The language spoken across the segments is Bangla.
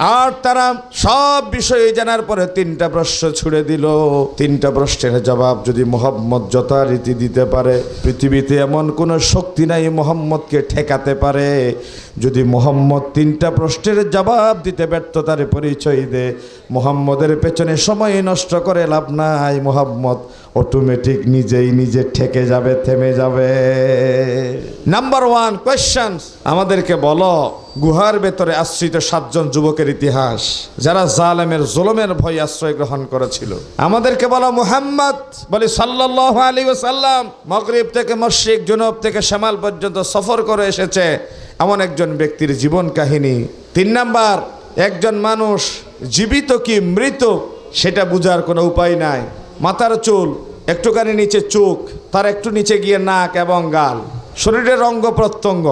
আর তারা সব বিষয়ে জানার পরে তিনটা প্রশ্ন ছুড়ে দিল। তিনটা প্রশ্নের জবাব যদি মোহাম্মদ যথারীতি দিতে পারে, পৃথিবীতে এমন কোনো শক্তি নাই মোহাম্মদকে ঠেকাতে পারে। যদি মোহাম্মদ তিনটা প্রশ্নের জবাব দিতে ব্যর্থতার পরিচয় দে, মোহাম্মদের পেছনে সময় নষ্ট করে লাভ নাই, মোহাম্মদ অটোমেটিক নিজেই নিজে ঠেকে যাবে, থেমে যাবে। নাম্বার ওয়ান কোয়েশ্চন আমাদেরকে বলো, গুহার ভেতরে আশ্রিত সাতজন যুবকের ইতিহাস, যারা জালেমের জুলমের ভয় আশ্রয় গ্রহণ করেছিল। আমাদেরকে বলো, মুহাম্মদ, বলি সাল্লাল্লাহু আলাইহি ওয়াসাল্লাম, মগরিব থেকে মশরিক জুনুব থেকে শ্যামাল পর্যন্ত সফর করে এসেছে। এমন একজন ব্যক্তির জীবন কাহিনী। তিন নাম্বার, একজন মানুষ জীবিত কি মৃত, সেটা বুঝার কোনো উপায় নাই। মাথার চুল, একটুখানি নিচে চোখ, তার একটু নিচে গিয়ে নাক এবং গাল। শরীরের অঙ্গ প্রত্যঙ্গ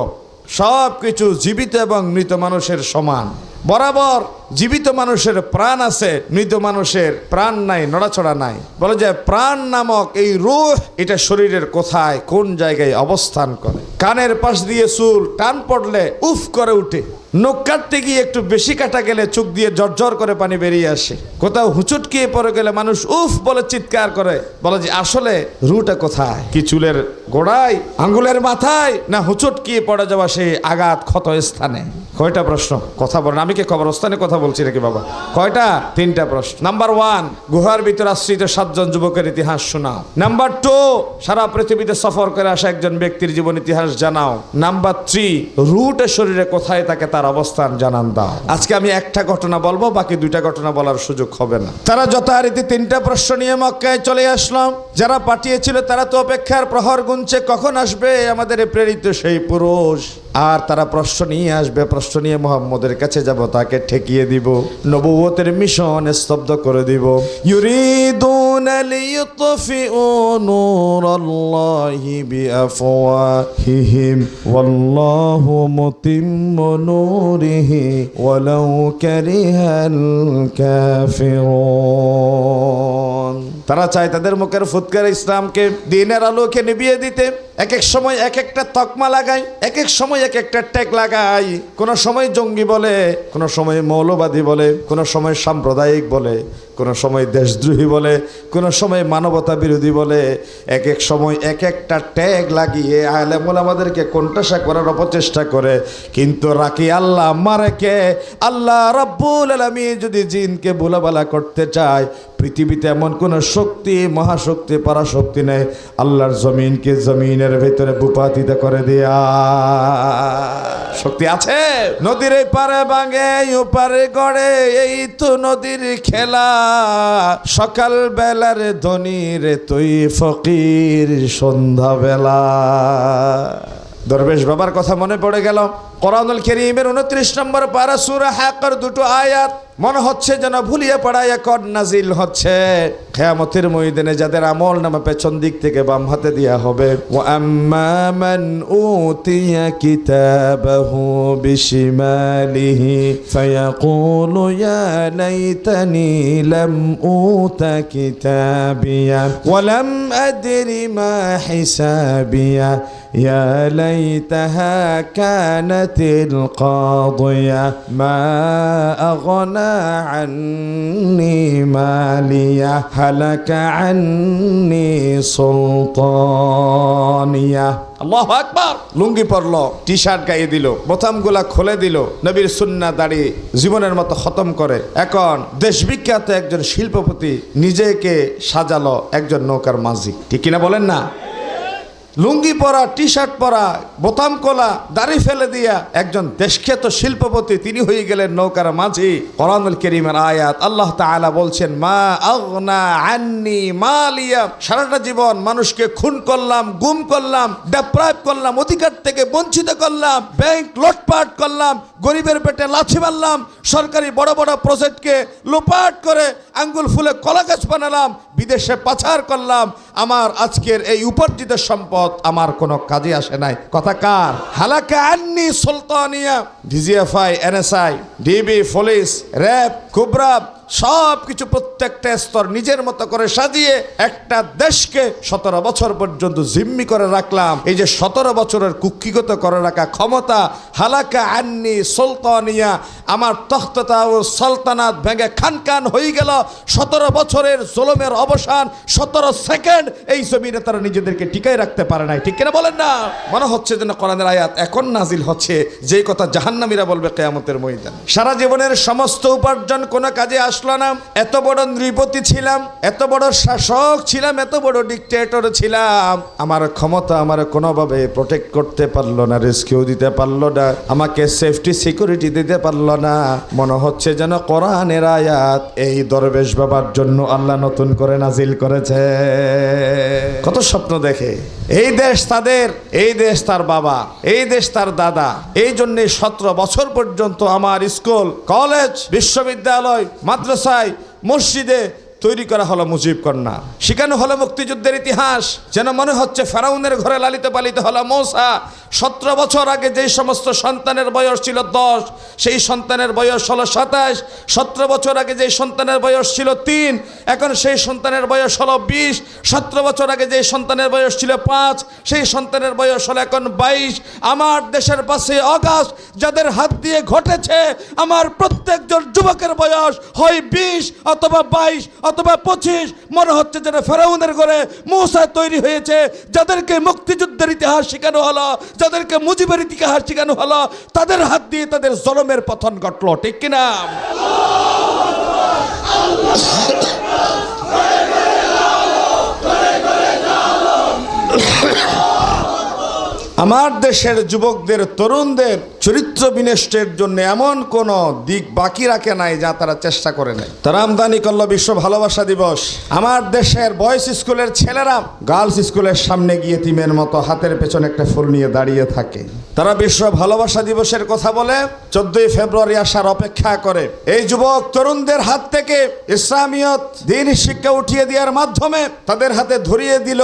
সব কিছু জীবিত এবং মৃত মানুষের সমান। বরাবর জীবিত মানুষের প্রাণ আছে, মৃত মানুষের প্রাণ নাই, নড়াচড়া নাই। বলে যে প্রাণ নামক এই রুহ এটা শরীরের কোথায়, কোন জায়গায় অবস্থান করে? কানের পাশ দিয়ে চুল টান পড়লে উফ করে উঠে। নখ কাটতে গিয়ে একটু বেশি কাটা গেলে চোখ দিয়ে জর্জর করে পানি বেরিয়ে আসে। কোথাও হুচুটকিয়ে পড়ে গেলে মানুষ উফ বলে চিৎকার করে, বলে যে আসলে রুটা কোথায়? কি চুলের গোড়ায়? আঙ্গুলের মাথায়? না হুচুটকিয়ে পড়ে যাওয়া সেই আঘাত ক্ষত স্থানে কয়টা প্রশ্ন? কথা বলেন। আমি কি কবরস্থানে কথা বলছি নাকি বাবা? কয়টা? তিনটা প্রশ্ন। নাম্বার ওয়ান, গুহার ভিতর আশ্রিত সাতজন যুবকের ইতিহাস শোনাও। নাম্বার টু, সারা পৃথিবীতে সফর করে আসা একজন ব্যক্তির জীবন ইতিহাস জানাও। নাম্বার থ্রি, রুটে শরীরে কোথায় থাকে তার অবস্থান জানান দাও। আজকে আমি একটা ঘটনা বলব বাকি দুইটা ঘটনা বলার সুযোগ হবে না। তারা যথারীতি তিনটা প্রশ্ন নিয়ে মক্কায় চলে আসলাম যারা পাঠিয়েছিল তারা তো অপেক্ষার প্রহর গুনছে কখন আসবে? আমাদের প্রেরিত সেই পুরুষ। আর তারা প্রশ্ন নিয়ে আসবে, প্রশ্ন নিয়ে মোহাম্মদের কাছে যাব, তাকে ঠেকিয়ে দিব, নবুয়তের মিশন স্তব্ধ করে দিব। ইউরিদুন লিয়ুতফিউ নূরাল্লাহি বিআফওয়াহিহিম, ওয়াল্লাহু মুতিম্মু নূরিহি, ওয়ালাউ কারিহাল কাফিরুন। তারা চায় তাদের মুখের ফুৎকার ইসলামকে দিনের আলোকে নিভিয়ে দিতে। এক এক সময় এক একটা তকমা লাগাই, এক এক সময় এক একটা ট্যাগ লাগাই। কোন সময় জঙ্গি বলে, কোন সময় মৌলবাদী বলে, কোন সময় সাম্প্রদায়িক বলে, কোন সময় দেশদ্রোহী বলে, কোন সময় মানবতা বিরোধী বলে। এক এক সময় এক একটা ট্যাগ লাগিয়ে আলেমুল আমাদেরকে কোনটাসা করার অপচেষ্টা করে। কিন্তু রাখি আল্লাহ মারেকে আল্লাহ রব্বুল আলমী যদি জিনকে বোলাবালা করতে চায়, পৃথিবীতে এমন কোন শক্তি, মহাশক্তি, পরাশক্তি নেই। আল্লাহর জমিনকে জমিনের ভিতরে ভূপাতিত করে দিয়া। শক্তি আছে? নদীর এই পারে বাঙে উপারে গড়ে এই তো নদীর খেলা। সকাল বেলার ধনির তুই ফকির সন্ধ্যা বেলা দরবেশ বাবার কথা মনে পড়ে গেল। কোরআনুল করিমের উনত্রিশ নম্বর পারা সুরা দুটো আয়াত, মনে হচ্ছে যেন ভুলিয়ে পড়ায় কর নাজিল হচ্ছে। খেয়ামতের ময়দানে যাদের আমল নামা পেছন দিক থেকে বাম হাতে দেওয়া হবে। ও আম্মান উতিয়া কিতাবাহু বিশিমালিহি, ফায়াকুলু ইয়া লাইতানি লাম উতা কিতাবিয়া, ওয়া লাম আদরি মা হিসাবিয়া। يا ليتها كانت القاضية ما أغنى عني مالية هلك عني سلطانية আল্লাহ আকবার লুঙ্গি পরলো টি শার্ট গায়ে দিল বোতামগুলা খুলে দিল নবীর সুন্না দাড়ি জীবনের মতো খতম করে এখন দেশবিখ্যাত একজন শিল্পপতি নিজেকে সাজালো একজন নৌকার মাঝি ঠিক কিনা বলেন না লুঙ্গি পরা টি শার্ট পরা, বোতাম কোলা, দাড়ি ফেলে দিয়া একজন দেশখ্যাত শিল্পপতি, তিনি হয়ে গেলেন নৌকার মাঝি। কোরআনুল করিমের আয়াত, আল্লাহ তাআলা বলছেন, মা আগনা আন্নি মালিয়া। সারাটা জীবন মানুষকে খুন করলাম, গুম করলাম ডেপ্রাইভ করলাম, অধিকার থেকে বঞ্চিত করলাম ব্যাংক লুটপাট করলাম, গরিবের পেটে লাথি মারলাম, সরকারি বড় বড় প্রজেক্টকে লোপাট করে আঙ্গুল ফুলে কলা গাছ বানালাম, বিদেশে পাচার করলাম আমার আজকের এই উপার্জিত সম্পদ আমার কোনো কাজে আসে নাই। কথা কার? হালাকা আন্নি সুলতানিয়া, DGFI, NSI, DB, police, RAB কুবরা সব কিছু প্রত্যেকটা স্তর নিজের মতো করে সাজিয়ে একটা দেশকে সতেরো বছর পর্যন্ত জিম্মি করে রাখলাম। এই যে সতেরো বছরের কুক্ষিগত করে রাখা ক্ষমতা, হালাকা আন্নি সুলতানিয়া, আমার তখ্ততা ও সালতানাত ভেঙে খান খান হয়ে গেল। সতেরো বছরের জোলমের অবসান, সতেরো সেকেন্ড এই জমিনে তারা নিজেদেরকে টিকায় রাখতে পারে নাই। ঠিক কিনা বলেন না? মনে হচ্ছে যেন কোরআনের আয়াত এখন নাজিল হচ্ছে। যেই কথা জাহান্নামীরা বলবে কেয়ামতের ময়দান। সারা জীবনের সমস্ত উপার্জন কোনো কাজে আসলো না এত বড় নৃপতি ছিলাম, এত বড় শাসক ছিলাম, এত বড় ডিকটেটর ছিলাম। আমার ক্ষমতা আমার কোনোভাবে প্রোটেক্ট করতে পারল না রেস্কিউ দিতে পারল না, আমাকে সেফটি সিকিউরিটি দিতে পারল না। মনে হচ্ছে যেন কোরআনের আয়াত, এই দরবেশ বাবার জন্য আল্লাহ নতুন করে নাজিল করেছে। কত স্বপ্ন দেখে। এই দেশ তাদের, এই দেশ তার বাবা, এই দেশ তার দাদা। এই জন্যে সতেরো বছর পর্যন্ত আমার স্কুল, কলেজ, বিশ্ববিদ্যালয় মাদ্রাসায় মসজিদে তৈরি করা হলো মুজিব কন্যা। শেখানো হলো মুক্তিযুদ্ধের ইতিহাস, যেন মনে হচ্ছে ফেরাউনের ঘরে লালিত পালিত হলো মৌসা। সতেরো বছর আগে যেই সমস্ত সন্তানের বয়স ছিল দশ, সেই সন্তানের বয়স হলো সাতাশ। সতেরো বছর আগে যেই সন্তানের বয়স ছিল তিন, এখন সেই সন্তানের বয়স হলো বিশ। সতেরো বছর আগে যেই সন্তানের বয়স ছিল পাঁচ, সেই সন্তানের বয়স হলো এখন বাইশ। আমার দেশের পাশে অগাস্ট, যাদের হাত দিয়ে ঘটেছে, আমার প্রত্যেকজন যুবকের বয়স হয় বিশ অথবা বাইশ অথবা পঁচিশ, মনে হচ্ছে যেন ফেরাউনের ঘরে মৌসা তৈরি হয়েছে, যাদেরকে মুক্তিযুদ্ধের ইতিহাস শেখানো হলো, যাদেরকে মুজিবের ইতিহাস শেখানো হলো, তাদের হাত দিয়ে তাদের জলমের পথন ঘটলো, ঠিক কিনা আমার দেশের যুবকদের, তরুণদের চরিত্র বিনষ্টের জন্য এমন কোন দিক বাকি রাখে নাই যা তারা চেষ্টা করে নেয় তারা আমদানি করল বিশ্ব ভালোবাসা দিবস। আমার দেশের বয়েজ স্কুলের ছেলেরা গার্লস স্কুলের সামনে গিয়ে তিমের মতো হাতের পেছনে একটা ফুল নিয়ে দাঁড়িয়ে থাকে। তারা বিশ্ব ভালোবাসা দিবসের কথা বলে চোদ্দই ফেব্রুয়ারি আসার অপেক্ষা করে। এই যুবক তরুণদের হাত থেকে ইসলামিয়ত দিন শিক্ষা উঠিয়ে দেওয়ার মাধ্যমে তাদের হাতে ধরিয়ে দিল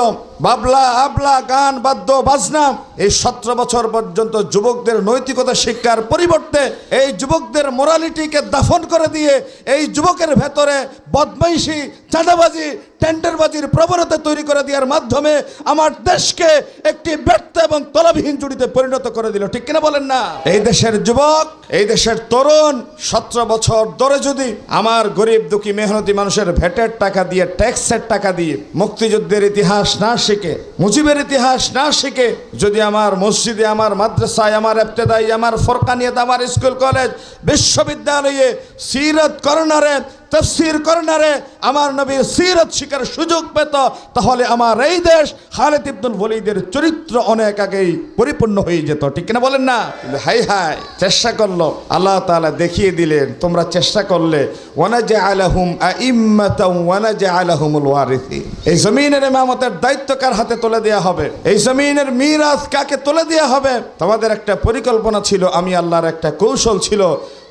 বাবলা, আবলা, গান, বাদ্য, বাজনা। এই সতেরো বছর পর্যন্ত যুবকদের নৈতিকতা শিক্ষার পরিবর্তে এই যুবকদের মোরালিটিকে দাফন করে দিয়ে এই যুবকের ভেতরে বদমাইশি চাঁদাবাজি টেন্ডারবাজির প্রবণতা তৈরি করে দেওয়ার মাধ্যমে আমার দেশকে একটি ব্যর্থ এবং তলাবিহীন জুড়িতে পরিণত করে দিল। ঠিক কিনা বলেন না? এই দেশের যুবক, এই দেশের তরুণ, সতেরো বছর ধরে যদি আমার গরিব, দুঃখী, মেহনতি মানুষের ভেটের টাকা দিয়ে, ট্যাক্সের টাকা দিয়ে মুক্তিযুদ্ধের ইতিহাস না শিখে, মুজিবের ইতিহাস না শিখে, যদি আমার মসজিদে, আমার মাদ্রাসায়, আমার এফতেদাই আমার ফরকানিয়াত, আমার স্কুল, কলেজ, বিশ্ববিদ্যালয়ে সিরত কর্নারে তফসির কর্নারে আমার নবীর সিরত শিকার সুযোগ পেত তাহলে আমার এই দেশ খালেদ ইবনুল ওলিদের চরিত্র অনেক আগেই পরিপূর্ণ হয়ে যেত। ঠিক কিনা বলেন না? হাই হাই চেষ্টা করল। আল্লাহ তাআলা দেখিয়ে দিলেন তোমরা চেষ্টা করলে ওয়ানা যে আলাহুম আইম্মাতাও ওয়ানা যে আলাহুমুল ওয়ারিথি এই জমিনের ইমামতের দায়িত্ব কার হাতে তুলে দেওয়া হবে? এই জমিনের মিরাজ কাকে তুলে দেওয়া হবে? তোমাদের একটা পরিকল্পনা ছিল আমি আল্লাহর একটা কৌশল ছিল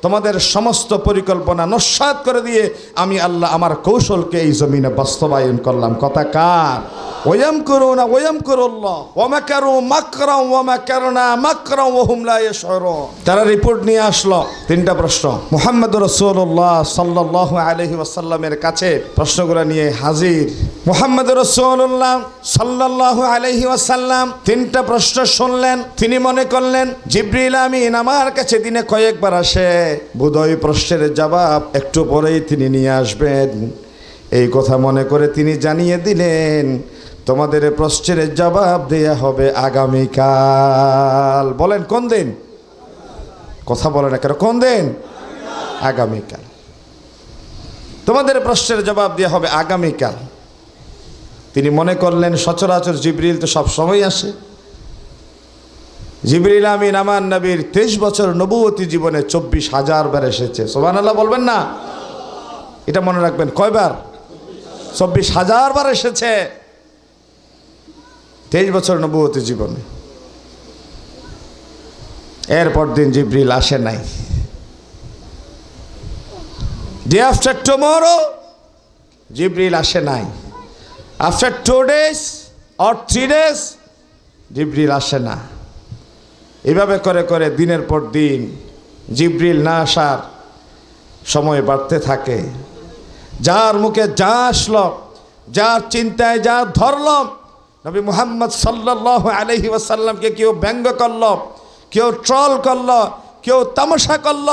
তোমাদের সমস্ত পরিকল্পনা নস্বাত করে দিয়ে আমি আল্লাহ আমার কৌশলকে এই জমিনে বাস্তবায়ন করলাম। কথা কার? ওয়াম করু না ওয়াম করুল্লাহ ওমা কারু মাকরাম ওমা কারুনা মাকরাম, ওহুম লা ইয়াশউরুন। তারা রিপোর্ট নিয়ে আসলো। তিনটা প্রশ্ন। মুহাম্মদ রাসূলুল্লাহ সাল্লাল্লাহু আলাইহি ওয়াসাল্লামের কাছে প্রশ্নগুলো নিয়ে হাজির। মুহাম্মদ রাসূলুল্লাহ সাল্লাল্লাহু আলাইহি ওয়াসাল্লাম তিনটা প্রশ্ন শুনলেন। তিনি মনে করলেন, জিব্রিল আমিন, আমার কাছে দিনে কয়েকবার আসে। বোধহয় প্রশ্নের জবাব, একটু পরেই তিনি নিয়ে আসবেন। এই কথা মনে করে তিনি জানিয়ে দিলেন, তোমাদের প্রশ্নের জবাব দেয়া হবে আগামীকাল। বলেন, কোন দিন? কথা বলে না কেন দিন? আগামীকাল। তোমাদের প্রশ্নের জবাব দেওয়া হবে আগামীকাল। তিনি মনে করলেন, সচরাচর জিবরিল তো সব সময় আসে। জিবরিল আমিন আমার নবীর তেইশ বছর নবুয়তী জীবনে চব্বিশ হাজার বার এসেছে। সোবান আল্লাহ বলবেন না? এটা মনে রাখবেন, কয়বার? চব্বিশ হাজার বার এসেছে তেইশ বছর নবুয়তী জীবনে। এরপর দিন জিব্রিল আসে নাই। ডে আফটার টুমোরো জিব্রিল আসে নাই। After two days or three days Jibril আসে না। এভাবে করে করে দিনের পর দিন জিব্রিল না আসার সময় বাড়তে থাকে। যার মুখে যা আসল, যার চিন্তায় যা ধরল, নবী মুহাম্মদ সাল্লাহ আলহি ওয়াসাল্লামকে কেউ ব্যঙ্গ করল, কেউ ট্রল করল, কেউ তামাশা করল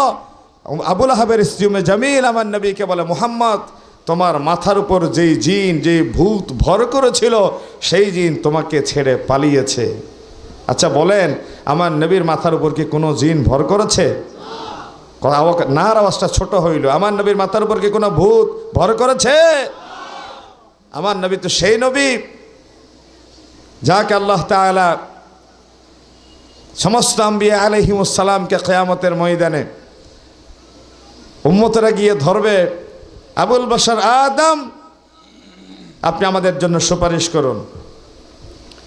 আবুল আহাবের স্ত্রীমে জামিল আমার নবীকে বলে, মুহাম্মদ, তোমার মাথার উপর যেই জিন, যেই ভূত ভর করেছিল, সেই জিন তোমাকে ছেড়ে পালিয়েছে। আচ্ছা বলেন, আমার নবীর মাথার উপর কি কোনো জিন ভর করেছে? নার আওয়াজটা ছোট হইল। আমার নবীর মাথার উপর কি কোনো ভূত ভর করেছে? আমার নবী তো সেই নবী। যাকে আল্লাহ তাআলা সমস্ত আম্বিয়া আলহিমুসালামকে কেয়ামতের ময়দানে উম্মতরা গিয়ে ধরবে। আবুল বশর আদম, আপনি আমাদের জন্য সুপারিশ করুন।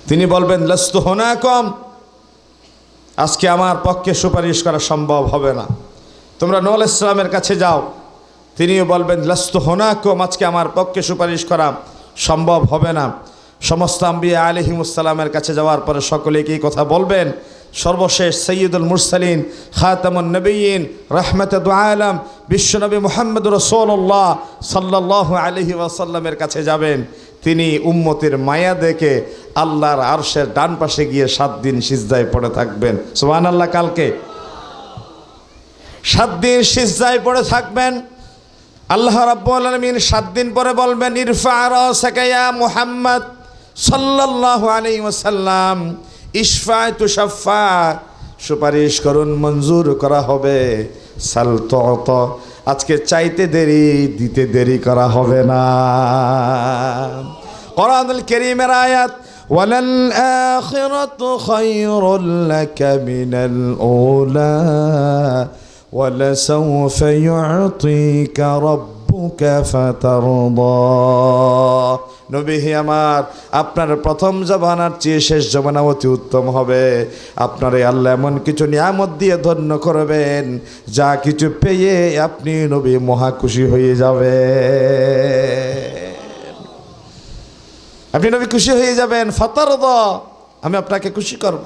তিনি বলবেন, লস্তু হোনা কম আজকে আমার পক্ষে সুপারিশ করা সম্ভব হবে না। তোমরা নল ইসলামের কাছে যাও। তিনিও বলবেন, লস্তু হোনা কম আজকে আমার পক্ষে সুপারিশ করা সম্ভব হবে না। সমস্ত আম্বিয়া আলিহিমুসালামের কাছে যাওয়ার পরে সকলে কি কথা বলবেন? সর্বশেষ সৈয়দুল মুরসালিন, খাতামুন নবীন রহমত আলম, বিশ্বনবী মোহাম্মদ রসোল্লাহ সাল্লাহ আলহি ওয়াসাল্লামের কাছে যাবেন। তিনি উম্মতের মায়া দেখে আল্লাহর আরশের ডান পাশে গিয়ে সাত দিন সিজদায় পড়ে থাকবেন। সোহান আল্লাহ কালকে? সাত দিন সিজদায় পড়ে থাকবেন। আল্লাহ রাব্বুল আলামিন সাত দিন পরে বলবেন, ইরফা রাসাকা মুহাম্মদ সাল্লাল্লাহু আলাইহি ওয়াসাল্লাম, ইশফা তুশাফা সুপারিশ করুন, মঞ্জুর করা হবে। সাল তত আজকে চাইতে দেরি দিতে দেরি করা হবে না কোরআনুল কারীমের আয়াত ওয়ালাল আখিরাতু খায়রুল লাকা মিনাল উলা ولسوف يعطيك ربك রব্বুকা ফাতারদা। নবীহি আমার, আপনার প্রথম জবানার চেয়ে শেষ জবানা অতি উত্তম হবে। আপনার আল্লাহ এমন কিছু নিয়ামত দিয়ে ধন্য করবেন, যা কিছু পেয়ে আপনি নবী মহাখুশি হয়ে যাবে আপনি নবী খুশি হয়ে যাবেন, ফাতারদ, আমি আপনাকে খুশি করব।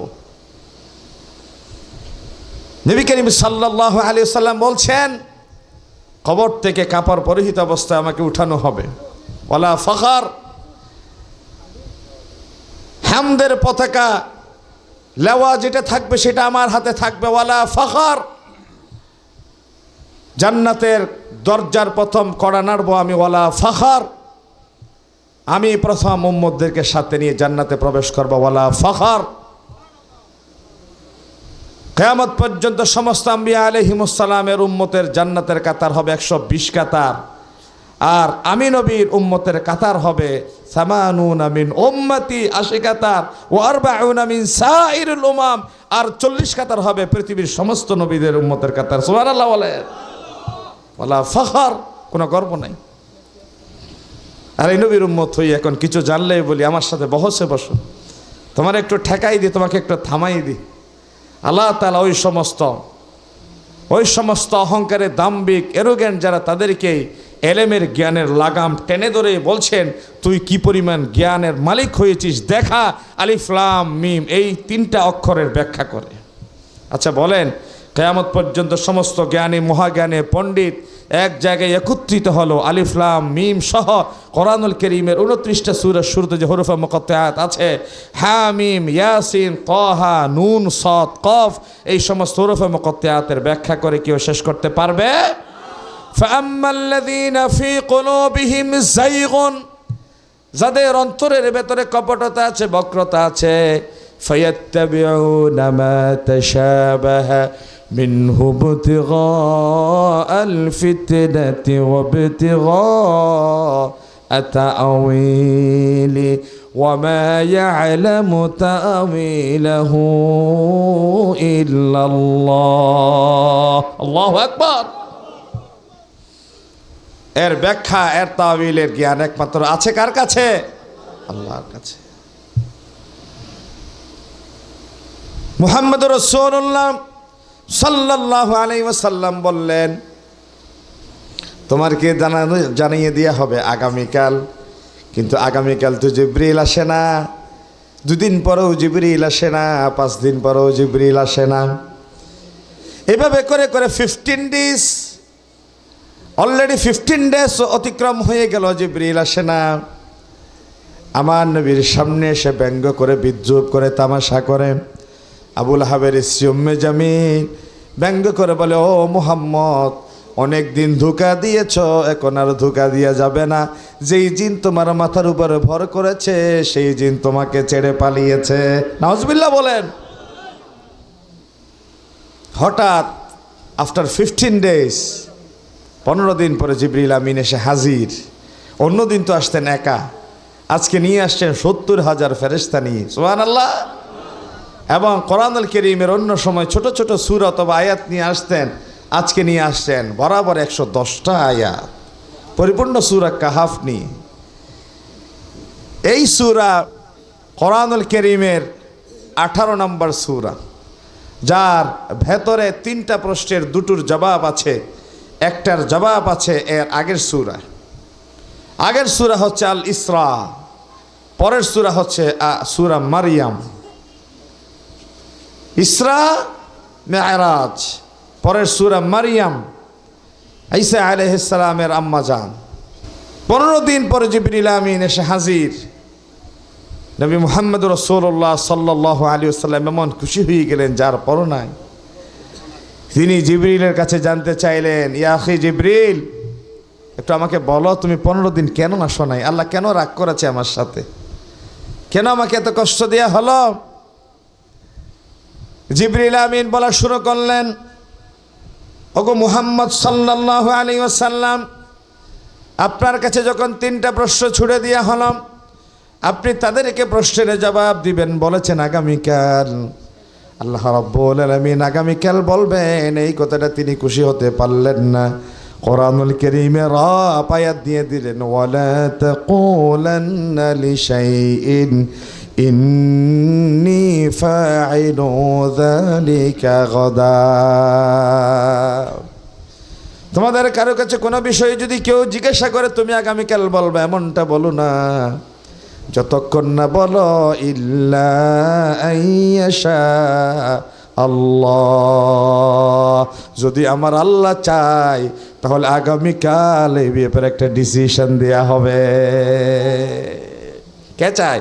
নবী করিম সাল্লাহ আলিয়া সাল্লাম বলছেন কবর থেকে কাপড় পরিহিত অবস্থায় আমাকে উঠানো হবে। ওলা ফখর হ্যামদের পতাকা, লেওয়া যেটা থাকবে সেটা আমার হাতে থাকবে। ওয়ালা ফখর, জান্নাতের দরজার প্রথম কড়া নাড়বো আমি। ওয়ালা ফখর, আমি প্রথম মোহাম্মদদেরকে সাথে নিয়ে জান্নাতে প্রবেশ করব। ওয়ালা ফখর কেয়ামত পর্যন্ত সমস্ত আম্বিয়া আলহিমুসালামের উম্মতের জান্নাতের কাতার হবে একশো বিশ কাতার। আর আমি নবীর উম্মতের কাতার হবে সামানুন আমিন ওম্মতি আশি কাতার ও আরবাউন আমিন সাইরুল উমাম। আর চল্লিশ কাতার হবে পৃথিবীর সমস্ত নবীদের উম্মতের কাতার। সুবান আল্লাহ বলে বলা ফখর, কোনো গর্ব নাই। আর এই নবীর উম্মত হই এখন কিছু জানলেই বলি, আমার সাথে বহসে বসো। তোমার একটু ঠেকাই দিই, তোমাকে একটু থামাই দিই। আল্লাহ তালা ওই সমস্ত ওই সমস্ত অহংকারে দাম্বিক এরোগেন যারা তাদেরকে এলেমের জ্ঞানের লাগাম টেনে ধরে বলছেন, তুই কি পরিমাণ জ্ঞানের মালিক হয়েছিস? দেখা আলিফলাম মিম এই তিনটা অক্ষরের ব্যাখ্যা করে। আচ্ছা বলেন, কেয়ামত পর্যন্ত সমস্ত জ্ঞানী, মহাজ্ঞানে, পণ্ডিত এক জায়গায় একত্রিত হলো আলিফলাম মিম সহ কোরআনুল করিমের উনত্রিশটা সুরের শুরুতে যে হরফা মোকত্তায়াত আছে, হা, মিম, ইয়াসিন কহা নুন সৎ কফ, এই সমস্ত হরফা মোকত্তায়াতের ব্যাখ্যা করে কেউ শেষ করতে পারবে? যাদের অন্তরের ভেতরে কপটতা আছে, বক্রতা আছে منه ابتغاء الفتنة وابتغاء تأويله وما يعلم تأويله إلا الله الله أكبر এর ব্যাখ্যা এর তাবিলের জ্ঞান একমাত্র আছে কার কাছে আল্লাহর কাছে মুহাম্মদ রসুল্লাহ সাল্লাহ আলাই ওসাল্লাম বললেন তোমারকে জানানো, জানিয়ে দেওয়া হবে আগামীকাল। কিন্তু আগামীকাল তো জিব্রিল আসে না। দুদিন পরেও জিবরিল আসে না, পাঁচ দিন পরেও জিবরিল আসে না। এভাবে করে করে fifteen days already fifteen days অতিক্রম হয়ে গেল, জিব্রিল আসে না। আমার নবীর সামনে এসে ব্যঙ্গ করে, বিদ্রুপ করে, তামাশা করে। আবুল হাবের সিয়ম্মে জামিন ব্যঙ্গ করে বলে, ও মোহাম্মদ, অনেক দিন ধোকা দিয়েছ, এখন আর ধোকা দিয়া যাবে না। যেই জিন তোমার মাথার উপরে ভর করেছে, সেই জিন তোমাকে ছেড়ে পালিয়েছে। নজবিল্লা বলেন। হঠাৎ আফটার ফিফটিন ডেজ পনেরো দিন পরে জিবরিল আমিন এসে হাজির। অন্য দিন তো আসতেন একা। আজকে নিয়ে আসছেন সত্তর হাজার ফেরেস্তা নিয়ে। সোহান আল্লাহ এবং কোরআনুল করিমের অন্য সময় ছোট ছোট সুর অথবা আয়াত নিয়ে আসতেন, আজকে নিয়ে আসছেন বরাবর একশো দশটা আয়াত। পরিপূর্ণ সুরা কাহাফ এই সুরা কোরআনুল করিমের আঠারো নম্বর সুরা, যার ভেতরে তিনটা প্রশ্নের দুটোর জবাব আছে, একটার জবাব আছে এর আগের সুরা আগের সুরা হচ্ছে আল ইসরা পরের সুরা হচ্ছে সুরা মারিয়াম। ইসরা মেয়ারাজ পরের সুরা মারিয়াম, ঈসা আলহিসালামের আম্মা যান পনেরো দিন পরে জিবরিল আমিন এসে হাজির। নবী মোহাম্মদ রসোল্লাহ সাল্লাহ আলী আসাল্লাম এমন খুশি হয়ে গেলেন যার পর নাই তিনি জিবরিলের কাছে জানতে চাইলেন ইয়াহি জিবরিল, একটু আমাকে বলো, তুমি পনেরো দিন কেন আসো নাই? আল্লাহ কেন রাগ করেছে আমার সাথে? কেন আমাকে এত কষ্ট দেওয়া হলো? জিবরিল আমিন বলা শুরু করলেন, ওগো মুহাম্মদ সাল্লাহ আলী ওসাল্লাম আপনার কাছে যখন তিনটা প্রশ্ন ছুড়ে দেওয়া হলাম, আপনি তাদেরকে প্রশ্নের জবাব দিবেন, বলেছেন, আগামীকাল। আল্লাহ রব্বুল আলমিন আগামীকাল বলবেন, এই কথাটা তিনি খুশি হতে পারলেন না। কোরআনুল করিমে রাপায়াত দিয়ে দিলেন, ওয়ালা তাকুলান্না লিশাইইন ইন্নী ফাইলু যালিকা গাদা। তোমাদের কারও কাছে কোনো বিষয়ে যদি কেউ জিজ্ঞাসা করে, তুমি আগামীকাল বলবে? এমনটা বলো না। যতক্ষণ না বলো, ইল্লা আল্লাহ। যদি আমার আল্লাহ চাই তাহলে আগামীকাল এই ব্যাপারে একটা ডিসিশন দেয়া হবে। কে চায়?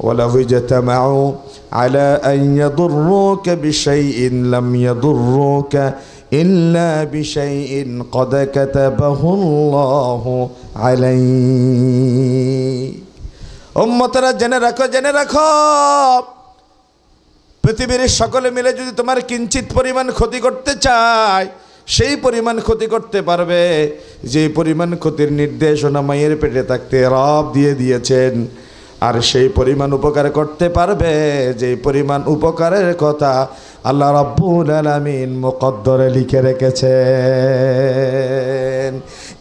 ولو اجتمعوا على أن يضروك بشيء لم يضروك إلا بشيء قد كتبه الله عليك উম্মতরা জেনে রাখো জেনে রাখো পৃথিবীর সকলে মিলে যদি তোমার কিঞ্চিত পরিমাণ ক্ষতি করতে চায় সেই পরিমাণ ক্ষতি করতে পারবে যে পরিমাণ ক্ষতির নির্দেশনা মায়ের পেটে থাকতে রব দিয়ে দিয়েছেন আর সেই পরিমাণ উপকার করতে পারবে, যে পরিমাণ উপকারের কথা আল্লাহ রাব্বুল আলামিন মুকদ্দরে লিখে রেখেছেন।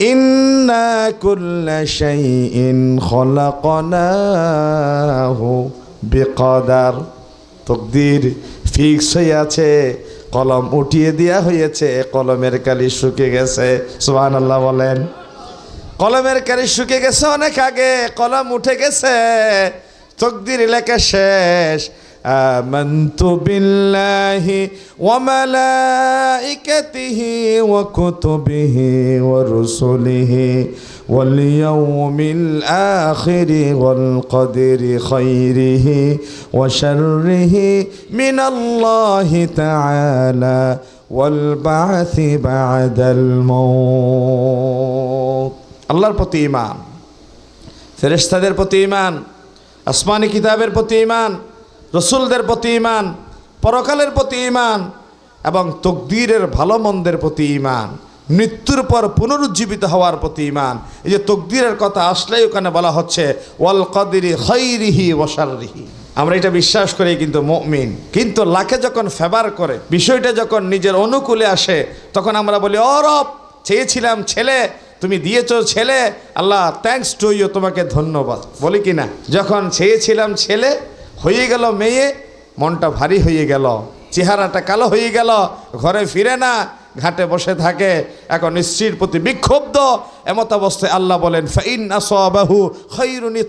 ইন্না কুল্লা শাইইন খলাকনাহু বিকদার। তকদির ফিক্স হয়ে আছে, কলম উঠিয়ে দেওয়া হয়েছে, কলমের কালি শুকে গেছে। সুবহান আল্লাহ বলেন। কলমের কালি শুকে গেছে অনেক আগে কলম উঠে গেছে তকদির লেখা শেষ آمنت بالله وملائكته وكتبه ورسله واليوم الآخر والقدر خيره وشره من الله تعالى والبعث بعد الموت আল্লাহর প্রতি ইমান ফেরেশতাদের প্রতি ইমান আসমানি কিতাবের প্রতি ইমান রসুলদের প্রতি ইমান পরকালের প্রতি ইমান এবং তকদিরের ভালো মন্দের প্রতি ইমান মৃত্যুর পর পুনরুজ্জীবিত হওয়ার প্রতি ইমান এই যে তকদিরের কথা আসলেই ওখানে বলা হচ্ছে, ওয়াল কদিরি খৈরিহি ওয়াসারিহি আমরা এটা বিশ্বাস করি কিন্তু মুমিন। কিন্তু লাখে যখন ফেভার করে, বিষয়টা যখন নিজের অনুকূলে আসে, তখন আমরা বলি অরব চেয়েছিলাম ছেলে তুমি দিয়েছ ছেলে, আল্লাহ থ্যাংকস টু ইউ তোমাকে ধন্যবাদ। বলি কি না? যখন চেয়েছিলাম ছেলে, হয়ে গেল মেয়ে, মনটা ভারী হয়ে গেল। চেহারাটা কালো হয়ে গেল, ঘরে ফিরে না, ঘাটে বসে থাকে, এখন স্ত্রীর প্রতি বিক্ষুব্ধ। এমত অবস্থায় আল্লাহ বলেন ফাইন আসবাহু খৈরুনি